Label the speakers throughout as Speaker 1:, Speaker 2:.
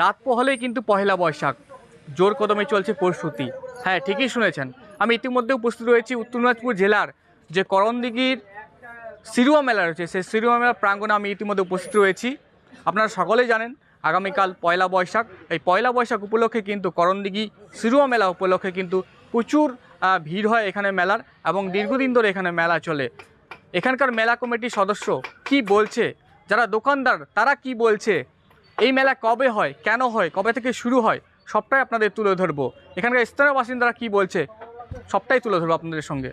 Speaker 1: রাত পোহলেই কিন্তু পহেলা বৈশাখ। জোর কদমে চলছে প্রস্তুতি হ্যাঁ ঠিকই শুনেছেন। আমি ইতিমধ্যে উপস্থিত রয়েছি উত্তর দিনাজপুর জেলার যে করণদিঘির সিরুয়া মেলা রয়েছে, সেই সিরুয়া মেলার প্রাঙ্গণে আমি ইতিমধ্যে উপস্থিত রয়েছি। আপনারা সকলেই জানেন, আগামীকাল পয়লা বৈশাখ। এই পয়লা বৈশাখ উপলক্ষে কিন্তু করণদিঘি সিরুয়া মেলা উপলক্ষে কিন্তু প্রচুর ভিড় হয় এখানে মেলার এবং দীর্ঘদিন ধরে এখানে মেলা চলে। এখানকার মেলা কমিটির সদস্য কি বলছে? যারা দোকানদার, তারা কি বলছে? এই মেলা কবে হয়? কেন হয়? কবে থেকে শুরু হয়? সবটাই আপনাদের তুলে ধরবো। এখানকার স্থানীয় বাসিন্দারা কি বলছে? সবটাই তুলে ধরবো আপনাদের সঙ্গে।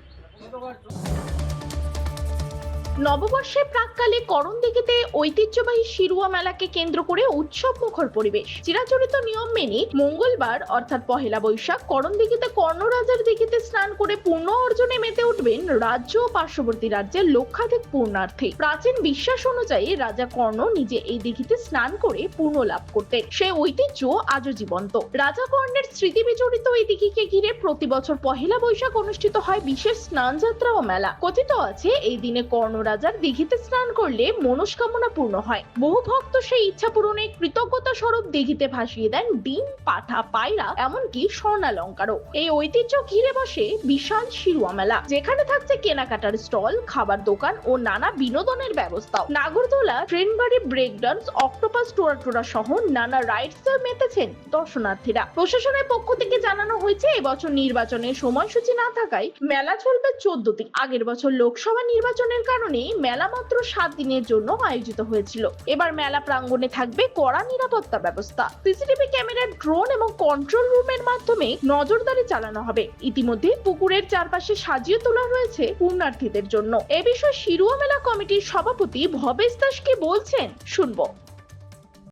Speaker 2: নববর্ষের প্রাককালে করণদিঘিতে ঐতিহ্যবাহী শিরুয়া মেলাকে কেন্দ্র করে উৎসব মুখর পরিবেশ। চিরাচরিত নিয়ম মেনে মঙ্গলবার, অর্থাৎ পহেলা বৈশাখ, করণ করণদিঘিতে কর্ণরাজার দিঘিতে স্নান করে পূর্ণ অর্জনে মেতে উঠবেন রাজ্য ও পার্শ্ববর্তী রাজ্যের লক্ষাধিক পূর্ণার্থী প্রাচীন বিশ্বাস অনুযায়ী রাজা কর্ণ নিজে এই দিঘিতে স্নান করে পূর্ণ লাভ করতেন। সে ঐতিহ্য আজও জীবন্ত। রাজা কর্ণের স্মৃতি বিজড়িত এই দিঘিকে ঘিরে প্রতি বছর পহেলা বৈশাখ অনুষ্ঠিত হয় বিশেষ স্নানযাত্রা ও মেলা। কথিত আছে, এই দিনে কর্ণরাজার দিঘিতে স্নান করলে মনস্কামনা পূর্ণ হয়। বহু ভক্ত সেই ইচ্ছা পূরণে কৃতজ্ঞতা স্বরূপ দিঘিতে ভাসিয়ে দেন ডিম, পাঠা, পায়রা, এমনকি স্বর্ণালঙ্কারও। এই ঐতিহ্য ঘিরে বসে বিশাল শিরুয়া মেলা, যেখানে থাকছে কেনাকাটার স্টল, খাবার দোকান ও নানা বিনোদনের ব্যবস্থা নাগরদোলা ট্রেন গাড়ি break dance octopus Tora Tora সহ নানা রাইডস মেতেছেন দর্শনার্থীরা। প্রশাসনের পক্ষ থেকে জানানো হয়েছে, এবছর নির্বাচনের সময়সূচি না থাকায় মেলা চলবে চোদ্দ দিন। আগের বছর লোকসভা নির্বাচনের কারণে মেলা মাত্র সাত দিনের জন্য আয়োজিত হয়েছিল। এবার মেলা প্রাঙ্গণে থাকবে কড়া নিরাপত্তা ব্যবস্থা। সিসিটিভি ক্যামেরার ড্রোন এবং কন্ট্রোল রুমের মাধ্যমে নজরদারি চালানো হবে। ইতিমধ্যে পুকুরের চারপাশে সাজিয়ে তোলা রয়েছে পূর্ণার্থীদের জন্য। এ বিষয়ে শিরুয়া মেলা কমিটির সভাপতি ভবেশ দাস কি বলছেন শুনব।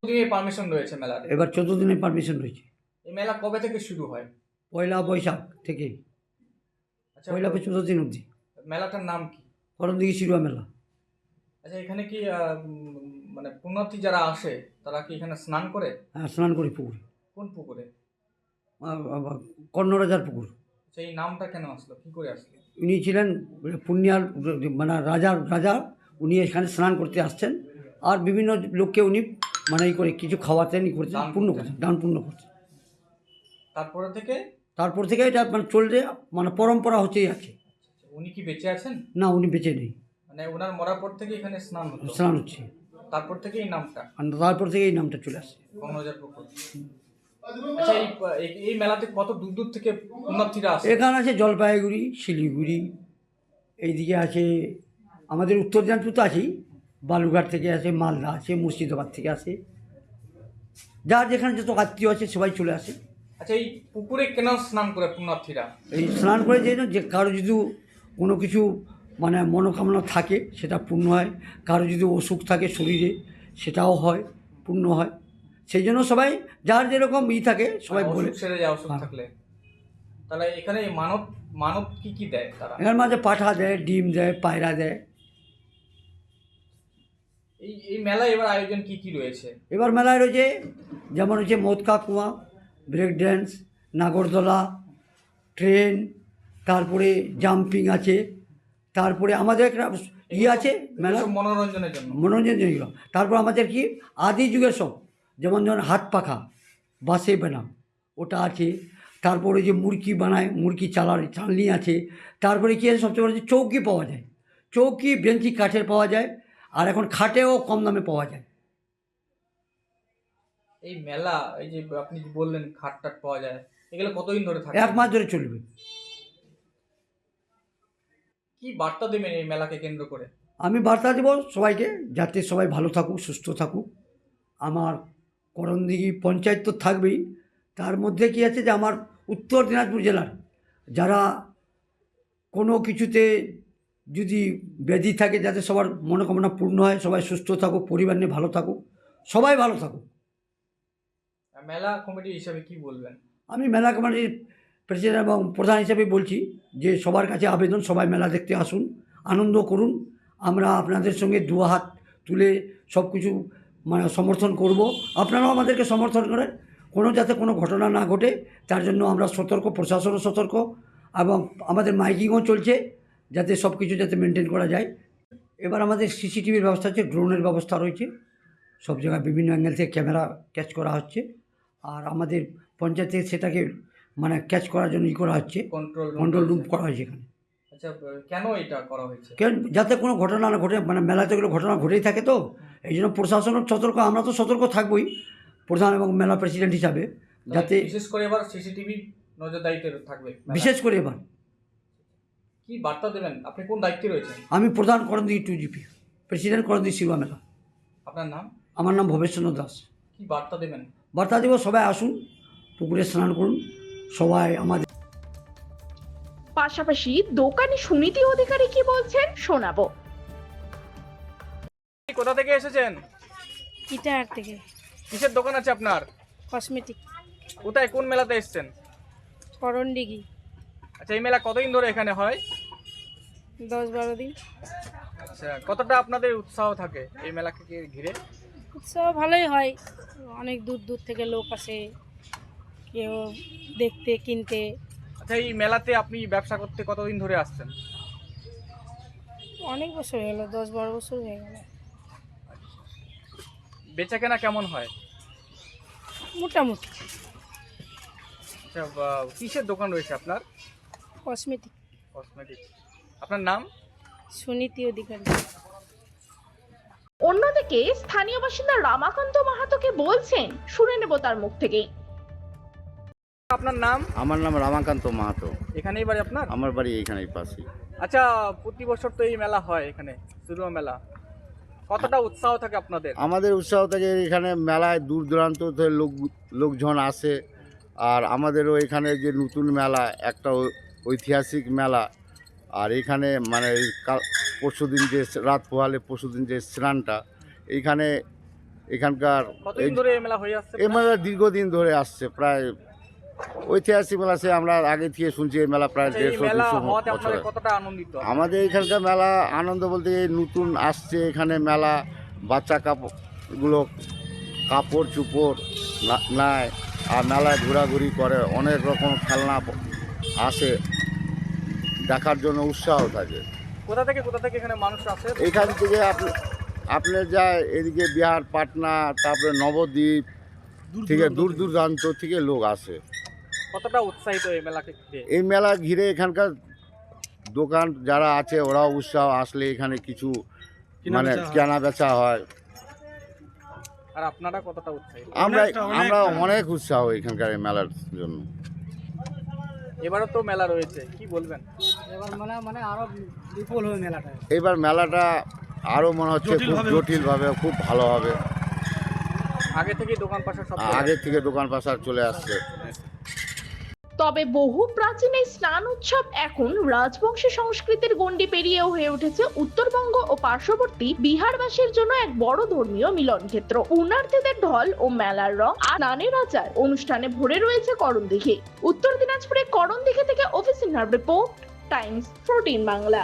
Speaker 1: দিনে পারমিশন রয়েছে মেলার
Speaker 3: এবার চোদ্দ দিনের পারমিশন রয়েছে।
Speaker 1: এই মেলা কবে থেকে শুরু হয়?
Speaker 3: পয়লা বৈশাখ থেকে
Speaker 1: আচ্ছা
Speaker 3: পয়লা চোদ্দ দিন অবধি।
Speaker 1: মেলাটার নাম কি?
Speaker 3: করণ দিঘি শিরুয়া মেলা।
Speaker 1: আচ্ছা এখানে কি মানে পুণ্যার্থী যারা আসে তারা কি এখানে স্নান করে?
Speaker 3: হ্যাঁ স্নান করি পুকুরে।
Speaker 1: কোন পুকুরে?
Speaker 3: কর্ণরাজার পুকুর।
Speaker 1: সেই নামটা কেন আসলো? কী করে আসলো?
Speaker 3: উনি ছিলেন পুণ্যার মানে রাজার রাজা উনি এখানে স্নান করতে আসছেন। আর বিভিন্ন লোককে উনি মানে ই করে কিছু খাওয়াতেন ই করতেন
Speaker 1: দান
Speaker 3: পূর্ণ।
Speaker 1: করতেন।
Speaker 3: দান পূর্ণ করতেন।
Speaker 1: তারপরে থেকে?
Speaker 3: তারপর থেকে এটা মানে চলছে মানে পরম্পরা হচ্ছেই আছে।
Speaker 1: উনি কি বেঁচে আছেন?
Speaker 3: না উনি বেঁচে নেই।
Speaker 1: মানে ওনার মরার পর থেকে এখানে স্নান হতো?
Speaker 3: স্নান হচ্ছে।
Speaker 1: তারপর থেকে এই নামটা?
Speaker 3: আর তারপর থেকে এই নামটা চলে আসছে।
Speaker 1: কর্ণজার পুকুর আচ্ছা এই এই- মেলাতে কত দূর দূর থেকে পুণ্যার্থীরা আসে?
Speaker 3: এখানে আছে জলপাইগুড়ি শিলিগুড়ি এইদিকে আছে আমাদের উত্তর দিনাজপুর তো আছেই। বালুঘাট থেকে আসে মালদা আছে মুর্শিদাবাদ থেকে আসে। যার যেখানে যত আত্মীয় আছে সবাই চলে আসে।
Speaker 1: আচ্ছা এই পুকুরে কেন স্নান করে পুণ্যার্থীরা
Speaker 3: এই স্নান করে যে যে কারও যদি কোনো কিছু মানে মনোকামনা থাকে সেটা পূর্ণ হয়। কারও যদি অসুখ থাকে শরীরে সেটাও হয় পূর্ণ হয়। সেই জন্য সবাই যার যেরকম ই থাকে সবাই বলে।
Speaker 1: সেরে যায় অসুখ
Speaker 3: হ্যাঁ।
Speaker 1: থাকলে। তাহলে এখানে মানব মানব কি কি দেয় তারা?
Speaker 3: এখানে মাঝে পাঠা দেয় ডিম দেয় পায়রা দেয়।
Speaker 1: এই এই মেলায় এবার আয়োজন কি কি রয়েছে?
Speaker 3: এবার মেলায় রয়েছে যেমন হচ্ছে মদকা কুয়া ব্রেক ড্যান্স নাগরদোলা ট্রেন তারপরে জাম্পিং আছে তারপরে আমাদের একটা ই আছে মেলা
Speaker 1: মনোরঞ্জনের জন্য।
Speaker 3: মনোরঞ্জন জিনিসগুলো তারপর আমাদের কি আদি যুগের সব যেমন ধরুন হাত পাখা বাসে বানাম ওটা আছে। তারপরে যে মুরগি বানায় মুরগি চালার চালনি আছে। তারপরে কী আছে সবচেয়ে বড় হচ্ছে চৌকি পাওয়া যায়। চৌকি বেঞ্চি কাঠের পাওয়া যায়। আর এখন খাটেও কম দামে পাওয়া যায়।
Speaker 1: এই মেলা এই যে আপনি বললেন খাট টাট পাওয়া যায় এগুলো কতদিন ধরে থাকে?
Speaker 3: এক মাস ধরে চলবে।
Speaker 1: কি বার্তা দেবেন এই মেলাকে কেন্দ্র করে?
Speaker 3: আমি বার্তা দেব সবাইকে যাতে সবাই ভালো থাকুক সুস্থ থাকুক। আমার করণদিঘি পঞ্চায়েত তো থাকবেই। তার মধ্যে কি আছে যে আমার উত্তর দিনাজপুর জেলার যারা কোনো কিছুতে যদি ব্যাধি থাকে যাতে সবার মনোকামনা পূর্ণ হয় সবাই সুস্থ থাকুক পরিবার নিয়ে ভালো থাকুক সবাই ভালো থাকুক।
Speaker 1: মেলা কমিটি হিসাবে কি বলবেন?
Speaker 3: আমি মেলা কমিটির প্রেসিডেন্ট এবং প্রধান হিসেবে বলছি যে সবার কাছে আবেদন, সবাই মেলা দেখতে আসুন, আনন্দ করুন। আমরা আপনাদের সঙ্গে দু হাত তুলে সব কিছু মানে সমর্থন করব। আপনারাও আমাদেরকে সমর্থন করেন। কোনো যাতে কোনো ঘটনা না ঘটে, তার জন্য আমরা সতর্ক, প্রশাসনও সতর্ক এবং আমাদের মাইকিংও চলছে যাতে সব কিছু যাতে মেনটেন করা যায়। এবার আমাদের সিসিটিভির ব্যবস্থা আছে ড্রোনের ব্যবস্থা রয়েছে। সব জায়গায় বিভিন্ন অ্যাঙ্গেল থেকে ক্যামেরা ক্যাচ করা হচ্ছে। আর আমাদের পঞ্চায়েত সেটাকে মানে ক্যাচ করার জন্য ই করা হচ্ছে।
Speaker 1: কন্ট্রোল
Speaker 3: কন্ট্রোল রুম করা হয়েছে এখানে।
Speaker 1: আচ্ছা কেন এটা করা হয়েছে?
Speaker 3: কেন? যাতে কোনো ঘটনা না ঘটে মানে মেলাতে এগুলো ঘটনা ঘটেই থাকে তো। এই জন্য প্রশাসনও সতর্ক আমরা তো সতর্ক থাকবোই প্রধান এবং মেলা প্রেসিডেন্ট হিসাবে যাতে
Speaker 1: বিশেষ করে এবার সিসিটিভি নজরদারিতে থাকবে
Speaker 3: বিশেষ করে এবার।
Speaker 1: কি বার্তা দেবেন? আপনি কোন দায়িত্বে রয়েছেন?
Speaker 3: আমি প্রধান Karandi two GP president Karandi Shiba মেলা।
Speaker 1: আপনার নাম?
Speaker 3: আমার নাম ভবেশচন্দ্র দাস।
Speaker 1: কি বার্তা দেবেন?
Speaker 3: বার্তা দেব সবাই আসুন পুকুরে স্নান করুন। সবাই আমাদের
Speaker 2: পাশাপাশি দোকানি সুনীতি অধিকারী কি বলছেন শোনাবো।
Speaker 1: কোথা থেকে এসেছেন?
Speaker 4: ইটাহার থেকে।
Speaker 1: কিসের দোকান আছে আপনার?
Speaker 4: কসমেটিক।
Speaker 1: কোথায় কোন মেলাতে এসেছেন?
Speaker 4: করণডিগি
Speaker 1: আচ্ছা এই মেলা কতদিন ধরে এখানে হয়?
Speaker 4: দশ বারো দিন।
Speaker 1: আচ্ছা কতটা আপনাদের উৎসাহ থাকে এই মেলাকে ঘিরে?
Speaker 4: উৎসাহ ভালোই হয়। অনেক দূর দূর থেকে লোক আসে। কেউ দেখতে কিনতে।
Speaker 1: আচ্ছা এই মেলাতে আপনি ব্যবসা করতে কতদিন ধরে আসছেন?
Speaker 4: অনেক বছর হয়ে গেলো দশ বারো বছর হয়ে গেল।
Speaker 1: বেচা কেনা কেমন হয়?
Speaker 4: মোটামুটি।
Speaker 1: আচ্ছা বা- কিসের দোকান রয়েছে আপনার?
Speaker 4: কসমেটিক
Speaker 1: কসমেটিক আপনার নাম?
Speaker 4: সুনীতি অধিকারী।
Speaker 2: অন্যদিকে স্থানীয় বাসিন্দা রামাকান্ত মাহাতোকে বলছেন শুনে নেব তার মুখ থেকেই।
Speaker 1: আপনার নাম?
Speaker 5: আমার নাম রামাকান্ত মাহাতো।
Speaker 1: এখানেই বাড়ি আপনার?
Speaker 5: আমার বাড়ি এইখানেই পাশে
Speaker 1: আচ্ছা প্রতি বছর তো এই মেলা হয় এখানে শুরু মেলা। কতটা উৎসাহ থাকে আপনাদের?
Speaker 5: আমাদের উৎসাহ থেকে এখানে মেলায় দূর দূরান্ত থেকে লোক লোকজন আসে। আর আমাদেরও এখানে যে নতুন মেলা একটা ঐতিহাসিক মেলা। আর এখানে মানে এই পরশু দিন যে রাত পোহালে পরশু দিন যে স্নানটা এইখানে এখানকার এই
Speaker 1: মেলা
Speaker 5: দীর্ঘদিন ধরে আসছে প্রায় ঐতিহাসিক মেলা সে আমরা আগে থেকে শুনছি এই মেলা প্রায়
Speaker 1: আচ্ছা,
Speaker 5: দেড়শো দুশো বছর আমাদের এখানকার মেলা আনন্দ বলতে নতুন আসছে এখানে মেলা বাচ্চা কাপড়গুলো কাপড় চুপড় নেয় আর মেলায় ঘোরাঘুরি করে অনেক রকম খেলনা আসে দেখার জন্য উৎসাহ থাকে।
Speaker 1: কোথা থেকে কোথা থেকে এখানে মানুষ আসে?
Speaker 5: এখান থেকে আপনি আপনি যায় এদিকে বিহার পাটনা তারপরে নবদ্বীপ থেকে দূর দূরান্ত থেকে লোক আসে।
Speaker 1: কতটা উৎসাহিত এই মেলাকে
Speaker 5: এই মেলা ঘিরে এখানকার দোকান যারা আছে ওরাও উৎসাহ আসলে এখানে কিছু মানে কেনা বেচা হয়।
Speaker 1: আর আপনারা কতটা উৎসাহিত
Speaker 5: আমরা আমরা অনেক উৎসাহ এখানকার এই মেলার জন্য।
Speaker 1: এবারও তো মেলা রয়েছে কি বলবেন?
Speaker 5: এবার মেলাটা। আরও মনে হচ্ছে খুব জটিলভাবে খুব ভালো হবে।
Speaker 1: আগে থেকেই দোকান পাশা সব
Speaker 5: আগের থেকে দোকান পাশার চলে আসছে।
Speaker 2: তবে বহু প্রাচীন এই স্নান উৎসব এখন রাজবংশী সংস্কৃতির গণ্ডি পেরিয়েও হয়ে উঠেছে উত্তরবঙ্গ ও পার্শ্ববর্তী বিহারবাসীর জন্য এক বড় ধর্মীয় মিলন ক্ষেত্র পুণার্থীদের ঢল ও মেলার রং আর নানের আচার অনুষ্ঠানে ভরে রয়েছে করণ করণদিঘি। উত্তর দিনাজপুরে করণ করণদিঘি থেকে অফিসিনার রিপোর্ট, টাইমস ফোরটিন বাংলা।